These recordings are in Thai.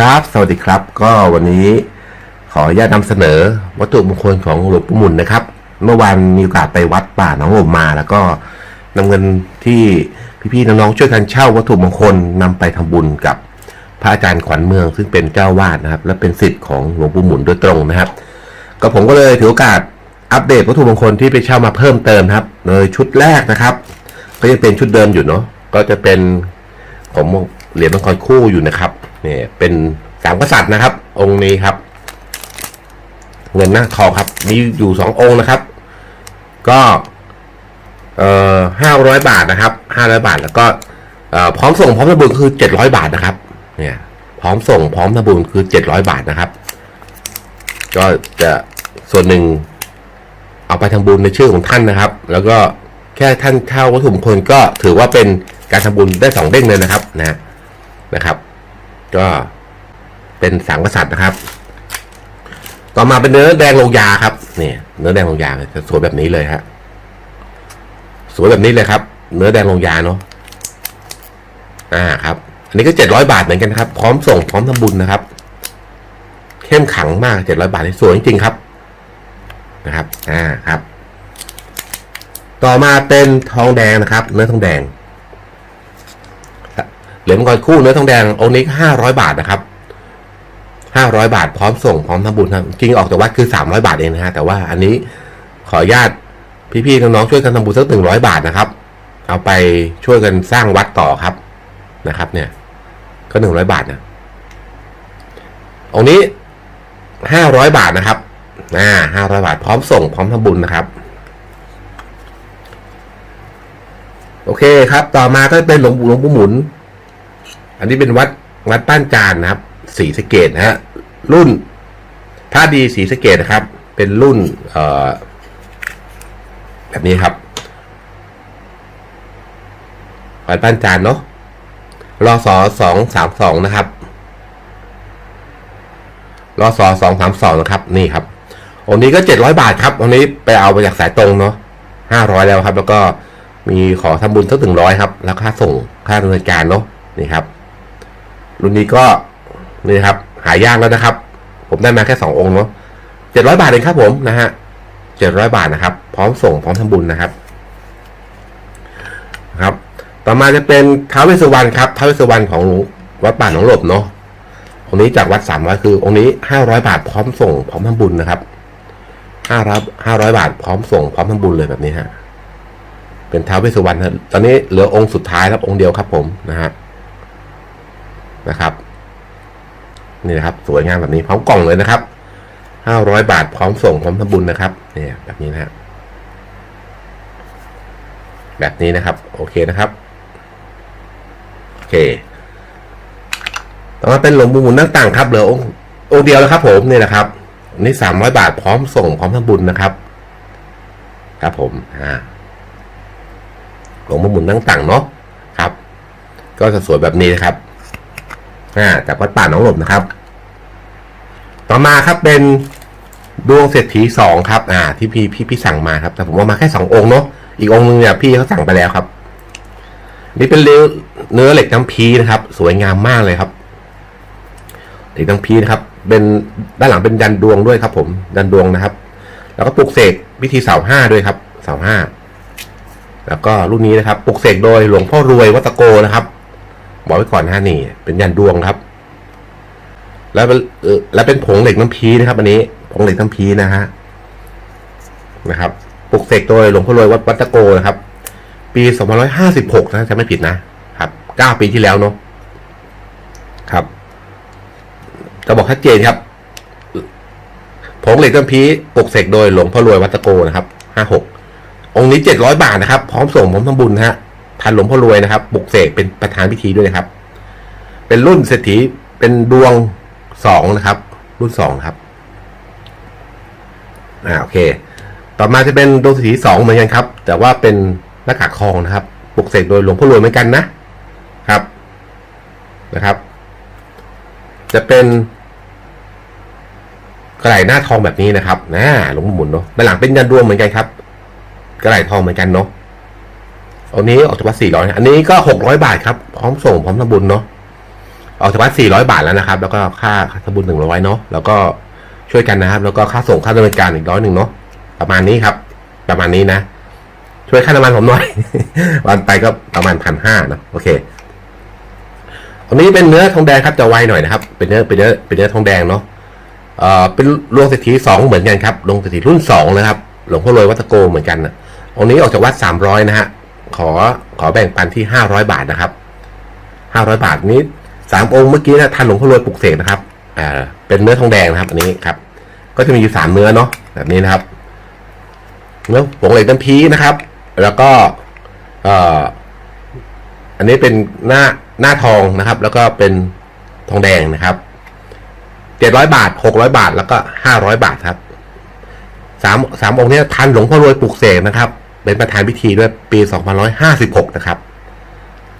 ครับ สวัสดีครับ ก็วันนี้ขออนุญาตนำเสนอวัตถุมงคลของหลวงปู่หมุนนะครับ เมื่อวานมีโอกาสไปวัดป่าหนองลมมา แล้วก็นำเงินที่พี่ๆน้องๆช่วยกันเช่าวัตถุมงคลนำไปทำบุญกับพระอาจารย์ขวัญเมือง ซึ่งเป็นเจ้าวาดนะครับ และเป็นศิษย์ของหลวงปู่หมุนโดยตรงนะครับ ก็ผมก็เลยถือโอกาสอัปเดตวัตถุมงคลที่ไปเช่ามาเพิ่มเติมครับโดยชุดแรกนะครับ ก็ยังเป็นชุดเดิมอยู่เนาะก็จะเป็นผมเหรียญมังกรคู่อยู่นะครับ นี่ยเป็นสามกษัตริย์นะครับ องค์นี้ครับ เงินหน้าทองครับ มีอยู่สององค์นะครับ ก็เอ่อห้าร้อยบาทนะครับห้าร้อยบาทแล้วก็เอ่อพร้อมส่งพร้อมทำบุญคือเจ็ดร้อยบาทนะครับ เนี่ย พร้อมส่งพร้อมทำบุญคือเจ็ดร้อยบาทนะครับ ก็จะส่วนหนึ่งเอาไปทำบุญในชื่อของท่านนะครับ แล้วก็แค่ท่านเช่าวัตถุมงคลก็ถือว่าเป็นการทำบุญได้สองเด้งเลยนะครับนะนะครับ ก็เป็นสามกษัตริย์นะครับ ต่อมาเป็นเนื้อแดงลงยาครับนี่เนื้อแดงลงยาจะสวยแบบนี้เลยฮะสวยแบบนี้เลยครับ เนื้อแดงลงยาเนาะอ่าครับ อันนี้ก็เจ็ดร้อยบาทเหมือนกันครับ พร้อมส่งพร้อมทำบุญนะครับ เข้มขังมากเจ็ดร้อยบาทนี่สวยจริงๆครับ นะครับ อ่าครับ ต่อมาเป็นทองแดงนะครับ เนื้อทองแดง เหรียญมังกรคู่เนื้อทองแดงองค์นี้ห้าร้อยบาทนะครับห้าร้อยบาทพร้อมส่งพร้อมทำบุญครับจริงออกจากวัดคือสามร้อยบาทเองนะฮะแต่ว่าอันนี้ขออนุญาตพี่ๆน้องๆช่วยกันทำบุญสักหนึ่งร้อยบาทนะครับ เอาไปช่วยกันสร้างวัดต่อครับนะครับ เนี่ย ก็หนึ่งร้อยบาทนะองค์นี้ห้าร้อยบาทนะครับอ่าห้าร้อยบาทพร้อมส่งพร้อมทำบุญนะครับ โอเคครับ ต่อมาก็เป็นหลวงปู่หลวงปู่หมุน อันนี้เป็นวัดวัดป้านจานนะครับสีสเกตนะฮะรุ่นพระดีสีสเกตนะครับ เป็นรุ่นเอ่อแบบนี้ครับวัดป้านจานเนาะรอสอสองสามสองนะครับรอสอสองสามสองนะครับ นี่ครับองนี้ก็เจ็ดร้อยบาทครับองนี้ไปเอามาจากสายตรงเนาะห้าร้อยแล้วครับ แล้วก็มีขอทำบุญสักถึงร้อยครับ แล้วค่าส่งค่าดำเนินการเนาะนี่ครับ รุ่นนี้ก็นี่ครับ หายากแล้วนะครับ ผมได้มาแค่สององค์เนาะเจ็ดร้อยบาทเองครับผมนะฮะเจ็ดร้อยบาทนะครับ พร้อมส่งพร้อมทำบุญนะครับนะครับ ต่อมาจะเป็นท้าวเวสวรรณครับท้าวเวสวรรณของหลวงวัดป่าหนองหลบเนาะองค์นี้จากวัดสามร้อยคือ องค์นี้ห้าร้อยบาทพร้อมส่ง พร้อมทำบุญนะครับห้าร้อยห้าร้อยบาทพร้อมส่ง พร้อมทำบุญเลยแบบนี้ฮะเป็นท้าวเวสวรรณตอนนี้เหลือองค์สุดท้ายครับองค์เดียวครับผมนะฮะ นะครับนี่นะครับสวยงามแบบนี้พร้อมกล่องเลยนะครับห้าร้อยบาทพร้อมส่งพร้อมทำบุญนะครับเนี่ยแบบนี้นะฮะแบบนี้นะครับ โอเคนะครับ โอเคต่อมาเป็นหลวงปู่หมุนต่างๆครับเหลือองค์องค์เดียวแล้วครับ ผมนี่นะครับนนี้สามร้อยบาทพร้อมส่งพร้อมทำบุญนะครับ ครับผมอ่าหลวงปู่หมุนต่างๆเนาะครับ ก็จะสวยแบบนี้นะครับ อ่าจากวัดป่าหนองหลบนะครับ ต่อมาครับเป็นดวงเศรษฐีสองครับ อ่า ที่พี่พี่พี่สั่งมาครับ แต่ผมว่ามาแค่สององค์เนาะอีกองค์นึงเนี่ยพี่เขาสั่งไปแล้วครับ นี่เป็นเนื้อเนื้อเหล็กน้ำพีนะครับ สวยงามมากเลยครับเหล็กน้ำพีนะครับ เป็นด้านหลังเป็นยันดวงด้วยครับ ผมยันดวงนะครับ แล้วก็ปลุกเสกวิธีเสาห้าด้วยครับ เสาห้าแล้วก็รุ่นนี้นะครับปลุกเสกโดยหลวงพ่อรวยวัตโกนะครับ บอกไว้ก่อนนะฮะนี่ เป็นยันดวงครับ แล้วเออแล้วเป็นผงเหล็กน้ำพีนะครับ อันนี้ ผงเหล็กน้ำพีนะฮะนะครับปลุกเสกโดยหลวงพ่อรวยวัดวัตโกนะครับ ปี2556นะจะไม่ผิดนะครับ9ปีที่แล้วเนาะครับจะบอกชัดเจนครับผงเหล็กต้นพีปลุกเสกโดยหลวงพ่อรวยวัดตะโกนะครับ56องค์นี้700บาทนะครับ พร้อมส่งพร้อมทำบุญนะฮะ ทันหลวงพ่อรวยนะครับปลุกเสกเป็นประธานพิธีด้วยนะครับ เป็นรุ่นเศรษฐีเป็นดวงสองนะครับ รุ่นสองครับอ่าโอเค ต่อมาจะเป็นดวงเศรษฐีสองเหมือนกันครับ แต่ว่าเป็นหน้ากากทองนะครับปลุกเสกโดยหลวงพ่อรวยเหมือนกันนะครับนะครับ จะเป็นกระไหล่หน้าทองแบบนี้นะครับนะหลวงหมุนเนาะด้านหลังเป็นยันดวงเหมือนกันครับ กระไหล่ทองเหมือนกันเนาะ อันนี้ออกจากวัดสี่ร้อยอันนี้ก็หกร้อยบาทครับ พร้อมส่งพร้อมทำบุญเนาะออกจากวัด400บาทแล้วนะครับ แล้วก็ค่าทำบุญ100เนาะแล้วก็ช่วยกันนะครับ แล้วก็ค่าส่งค่าดำเนินการอีกร้อยหนึ่งเนาะประมาณนี้ครับ ประมาณนี้นะ ช่วยค่าน้ำมันผมหน่อย วันไปก็ประมาณพันห้านะโอเคอันนี้เป็นเนื้อทองแดงครับจะไวหน่อยนะครับ เป็นเนื้อเป็นเนื้อเป็นเนื้อทองแดงเนาะเอ่อเป็นลวงเศรษฐีสองเหมือนกันครับลวงเศรษฐีรุ่นสองเลยครับ หลวงพ่อรวยวัตโกเหมือนกันนะองค์นี้ออกจากวัดสามร้อยนะฮะ ขอขอแบ่งปันที่ห้าร้อยบาทนะครับห้าร้อยบาทนี้สามองค์เมื่อกี้นะท่านหลวงพ่อรวยปลุกเสกนะครับอ่าเป็นเนื้อทองแดงนะครับ อันนี้ครับ ก็จะมีอยู่สามเนื้อเนาะแบบนี้นะครับเนื้อผงเหล็กน้ำพีนะครับ แล้วก็เอ่ออันนี้เป็นหน้าหน้าทองนะครับ แล้วก็เป็นทองแดงนะครับเจ็ดร้อยบาทหกร้อยบาท แล้วก็ห้าร้อยบาทครับสามสามองค์เนี้ทันหลวงพ่อรวยปลุกเสกนะครับ เป็นประธานพิธีด้วยปีสองพันร้อยห้าสิบหกนะครับ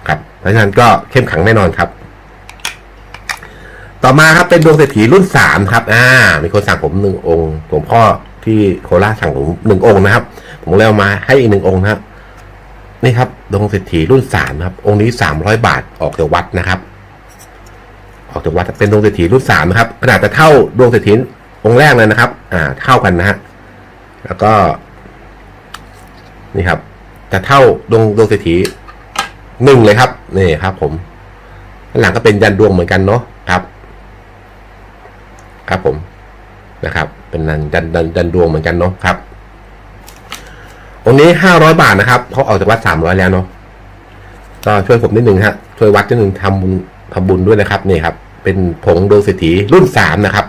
ครับเพราะฉะนั้นก็เข้มขังแน่นอนครับ ต่อมาครับเป็นดวงเศรษฐีรุ่นสามครับ อ่า มีคนสั่งผมหนึ่งองค์หลวงพ่อที่โคราชสั่งผมหนึ่งองค์นะครับ ผมเลยเอามาให้อีกหนึ่งองค์นะครับนี่ครับดวงเศรษฐีรุ่นสามครับ องค์นี้สามร้อยบาทออกจากวัดนะครับ ออกจากวัดเป็นดวงเศรษฐีรุ่นสามนะครับขนาดจะเท่าดวงเศรษฐีองค์แรกเลยนะครับ อ่า เท่ากันนะฮะแล้วก็ นี่ครับจะเท่าดวงดวงเศรษฐีหนึ่งเลยครับนี่ครับ ผมหลังก็เป็นยันดวงเหมือนกันเนาะครับ ครับผมนะครับ เป็นดันดันดันดวงเหมือนกันเนาะครับองนี้ห้าร้อยบาทนะครับเขาออกจากวัดสามร้อยแล้วเนาะก็ช่วยผมนิดหนึ่งฮะช่วยวัดนิดหนึ่งทำบุญทำบุญด้วยนะครับนี่ครับ เป็นผงดวงเศรษฐีรุ่นสามนะครับ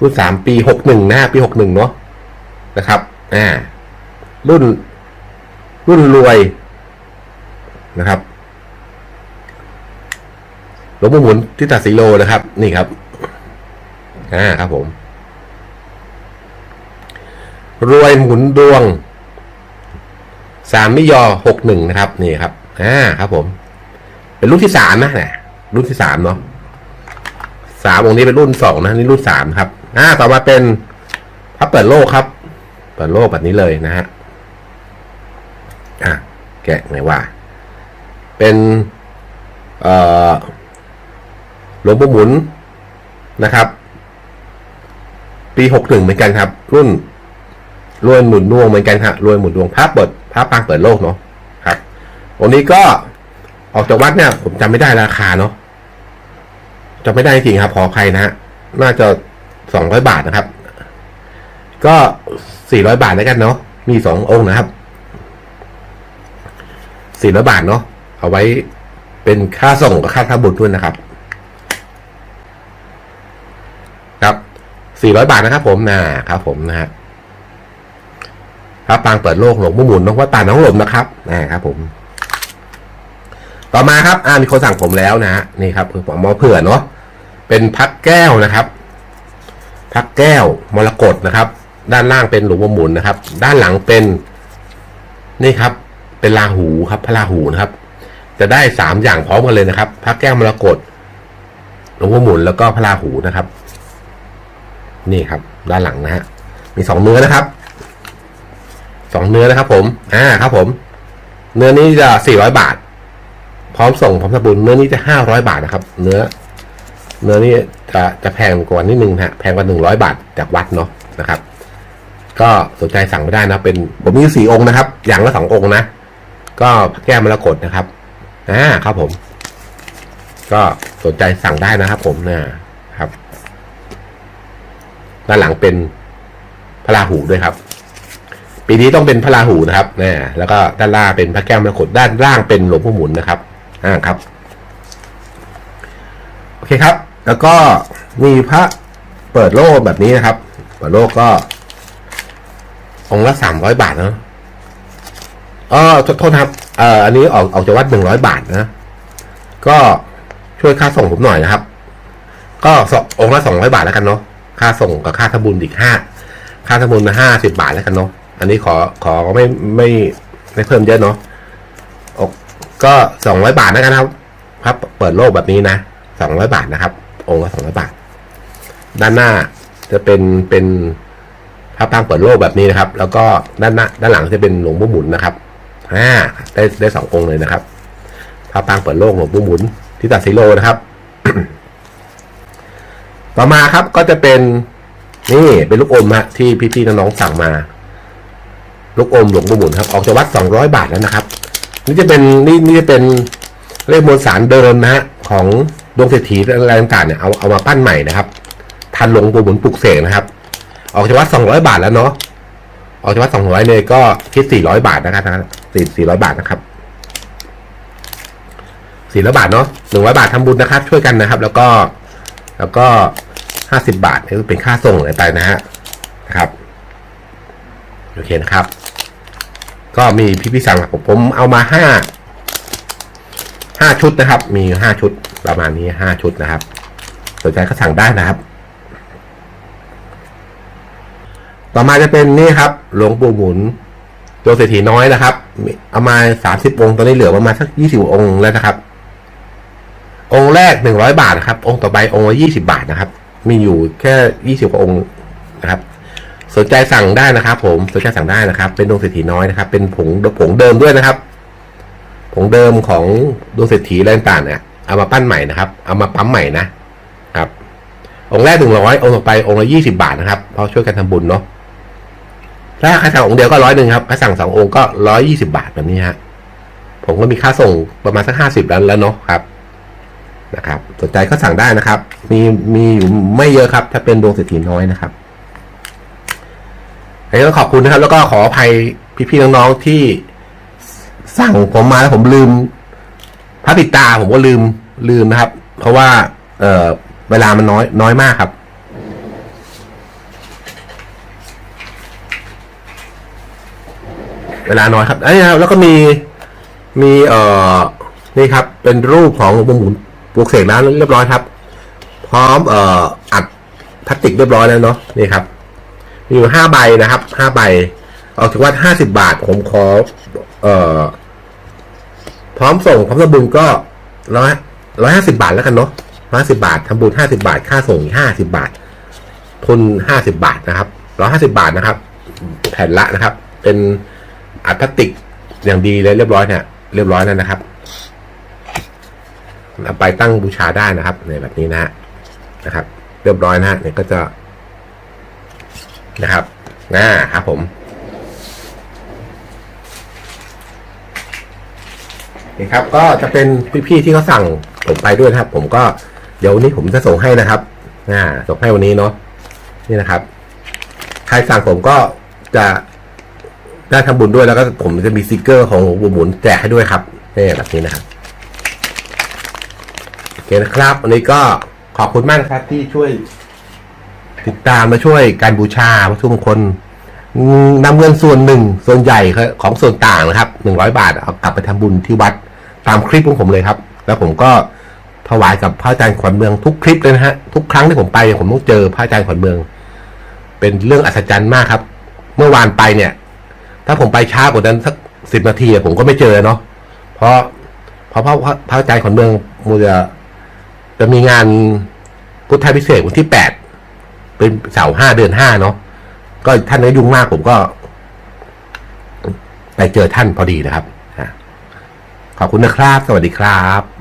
รุ่นสามปีหกหนึ่งนะปีหกหนึ่งเนาะนะครับ อ่า รุ่น รุ่นรวยนะครับหลวงปู่หมุนที่ตัดสีโลนะครับ นี่ครับอ่าครับผม รวยหมุนดวงสามมิยอหกหนึ่งนะครับ นี่ครับอ่าครับผม เป็นรุ่นที่สามนะเนี่ยรุ่นที่สามเนาะสามองค์นี้เป็นรุ่นสองนะนี่รุ่นสามครับ อ่า ต่อมาเป็นพระเปิดโลกครับ เปิดโลกแบบนี้เลยนะฮะ อะแกะไงว่า เป็นหลวงปู่หมุนนะครับ ปีหกหนึ่งเหมือนกันครับ รุ่นรวยหมุนดวงเหมือนกันครับรวยหมุนดวงพระเปิดพระปางเปิดโลกเนาะครับวันนี้ก็ออกจากวัดเนี่ย ผมจำไม่ได้ราคาเนาะจำไม่ได้จริงครับขออภัยนะฮะน่าจะสองร้อยบาทนะครับ ก็สี่ร้อยบาทแล้วกันเนาะมีสององค์นะครับ สี่ร้อยบาทเนาะเอาไว้เป็นค่าส่งกับค่าทำบุญด้วยนะครับ ครับสี่ร้อยบาทนะครับ ผมนะครับ ผมนะฮะพระปางเปิดโลกหลวงปู่หมุนนกวัดตาน้องหลมนะครับนะครับ ผม ต่อมาครับ อ่ามีคนสั่งผมแล้วนะฮะนี่ครับผมมาเผื่อเนาะเป็นพักแก้วนะครับพักแก้วมรกตนะครับ ด้านล่างเป็นหลวงปู่หมุนนะครับ ด้านหลังเป็นนี่ครับ เป็นลาหูครับ พระราหูนะครับ จะได้สามอย่างพร้อมกันเลยนะครับ พระแก้วมรกตหลวงพ่อหมุนแล้วก็พระราหูนะครับ นี่ครับ ด้านหลังนะฮะมีสองเนื้อนะครับสองเนื้อนะครับ ผมอ่าครับ ผม เนื้อนี้จะสี่ร้อยบาท พร้อมส่งพร้อมสบุญเนื้อนี้จะห้าร้อยบาทนะครับ เนื้อ เนื้อนี้จะจะแพงกว่านิดนึงฮะแพงกว่าหนึ่งร้อยบาทจากวัดเนาะนะครับก็สนใจสั่งไม่ได้นะเป็นผมมีสี่องค์นะครับ อย่างละสององค์นะ ก็พระแก้มรกตนะครับอ่าครับผม ก็สนใจสั่งได้นะครับ ผมนะครับด้านหลังเป็นพระราหูด้วยครับ ปีนี้ต้องเป็นพระราหูนะครับนะแล้วก็ด้านล่างเป็นพระแก้วมรกตด้านล่างเป็นหลวงพ่อหมุนนะครับอ่าครับ โอเคครับ แล้วก็มีพระเปิดโลกแบบนี้นะครับ เปิดโลกก็องค์ละสามร้อยบาทเนาะ อ๋อโทษครับเอ่ออันนี้ออกออกจากวัดหนึ่งร้อยบาทนะ ก็ช่วยค่าส่งผมหน่อยนะครับ ก็สององค์ละสองร้อยบาทแล้วกันเนาะค่าส่งกับค่าทบุญอีกห้าค่าทบุญห้าสิบบาทแล้วกันเนาะอันนี้ขอขอไม่ไม่ไม่เพิ่มเยอะเนาะอกก็สองร้อยบาทแล้วกันครับครับเปิดโลกแบบนี้นะสองร้อยบาทนะครับ องค์ละสองร้อยบาท ด้านหน้าจะเป็นเป็นพระปางเปิดโลกแบบนี้นะครับ แล้วก็ด้านหน้าด้านหลังจะเป็นหลวงปู่หมุนนะครับ อ่าได้ได้สององค์เลยนะครับพระปางเปิดโลกหลวงปู่หมุนที่ตัดสิโลนะครับ ต่อมาครับก็จะเป็นนี่เป็นลูกอมฮะที่พี่ๆน้องๆสั่งมา ลูกอมหลวงปู่หมุนครับ ออกจากวัดสองร้อยบาทแล้วนะครับ นี่จะเป็นนี่นี่จะเป็นเลขมวลสารเดิมนะฮะของดวงเศรษฐีอะไรต่างๆเนี่ยเอาเอามาปั้นใหม่นะครับทันหลวงปู่หมุนปลุกเสกนะครับ ออกจากวัดสองร้อยบาทแล้วเนาะออกจากวัดสองร้อยเลยก็คิดสี่ร้อยบาทนะครับ สี่สี่ร้อยบาทนะครับสี่ร้อยบาทเนาะหนึ่งร้อยบาททำบุญนะครับ ช่วยกันนะครับ แล้วก็ แล้วก็ห้าสิบบาทนี่เป็นค่าส่งอะไรไปนะฮะนะครับโอเคนะครับ ก็มีพี่พี่สั่งผมผมเอามาห้าห้าชุดนะครับ มีห้าชุดประมาณนี้ห้าชุดนะครับสนใจก็สั่งได้นะครับ ต่อมาจะเป็นนี่ครับหลวงปู่หมุน โยเศรษฐีน้อยนะครับ เอามาสามสิบองค์ตอนนี้เหลือประมาณสักยี่สิบองค์แล้วนะครับ องค์แรกหนึ่งร้อยบาทนะครับ องค์ต่อไปองค์ละยี่สิบาทนะครับ มีอยู่แค่ยี่สิบกว่าองค์นะครับ สนใจสั่งได้นะครับ ผมสนใจสั่งได้นะครับ เป็นดวงเศรษฐีน้อยนะครับ เป็นผงผงเดิมด้วยนะครับ ผงเดิมของดวงเศรษฐีอะไรต่างเนี่ยเอามาปั้นใหม่นะครับ เอามาปั๊มใหม่นะครับ องค์แรกหนึ่งร้อยองค์ต่อไปองค์ละยี่สิบาทนะครับเพราะช่วยกันทำบุญเนาะ ถ้าใครสั่งองค์เดียวก็ร้อยหนึ่งครับ ถ้าสั่งสององค์ก็ร้อยยี่สิบาทแบบนี้ฮะ ผมก็มีค่าส่งประมาณสักห้าสิบแล้วแล้วเนาะครับ นะครับ สนใจก็สั่งได้นะครับ มีมีอยู่ไม่เยอะครับ ถ้าเป็นดวงเศรษฐีน้อยนะครับอันนี้ก็ขอบคุณนะครับ แล้วก็ขออภัยพี่ๆน้องๆที่สั่งผมมาแล้วผมลืมพระปิดตาผมก็ลืมลืมนะครับ เพราะว่า เออเวลามันน้อยน้อยมากครับ เวลาน้อยครับไอ้ครับแล้วก็มีมีเอ่อนี่ครับ เป็นรูปของหลวงปู่หมุนปลูกเสกแล้วเรียบร้อยครับ พร้อมเอ่ออัดพลาสติกเรียบร้อยแล้วเนาะนี่ครับ มีอยู่ห้าใบนะครับห้าใบออกจากวัดห้าสิบาทผมขอ เอ่อ พร้อมส่งพร้อมทำบุญก็ร้อยร้อยห้าสิบาทแล้วกันเนาะร้อยสิบาททำบุญห้าสิบาท ค่าส่งห้าสิบาท ทุนห้าสิบาทนะครับร้อยห้าสิบาทนะครับ แผ่นละนะครับ เป็น อัดพลาสติกอย่างดีเลยเรียบร้อยเนี่ยเรียบร้อยแล้วนะครับเอาไปตั้งบูชาได้นะครับในแบบนี้นะฮะนะครับ เรียบร้อยนะฮะเนี่ยก็จะนะครับน่าครับผมนี่ครับ ก็จะเป็นพี่ๆที่เขาสั่งผมไปด้วยนะครับ ผมก็เดี๋ยววันนี้ผมจะส่งให้นะครับอ่าส่งให้วันนี้เนาะนี่นะครับ ใครสั่งผมก็จะ ได้ทำบุญด้วยแล้วก็ผมจะมีสติกเกอร์ของหลวงปู่หมุนแจกให้ด้วยครับนี่แบบนี้นะครับโอเคนะครับวันนี้ก็ขอบคุณมากนะครับที่ช่วย ติดตามและช่วยการบูชาวัตถุมงคลนำเงินส่วนหนึ่งส่วนใหญ่ของส่วนต่างนะครับหนึ่งร้อยบาทเอากลับไปทำบุญที่วัดตามคลิปของผมเลยครับ แล้วผมก็ถวายกับพระอาจารย์ขวัญเมืองทุกคลิปเลยนะฮะทุกครั้งที่ผมไปผมต้องเจอพระอาจารย์ขวัญเมือง เป็นเรื่องอัศจรรย์มากครับ เมื่อวานไปเนี่ย ถ้าผมไปช้ากว่านั้นสักสิบนาทีผมก็ไม่เจอเนาะเพราะเพราะพระพระอาจารย์ขวัญเมืองมูจะจะมีงานพุทธพิเศษวันที่แปดเป็นเสาร์ห้าเดือนห้าเนาะก็ท่านนี้ยุ่งมากผมก็ ไปเจอท่านพอดีนะครับขอบคุณนะครับ สวัสดีครับ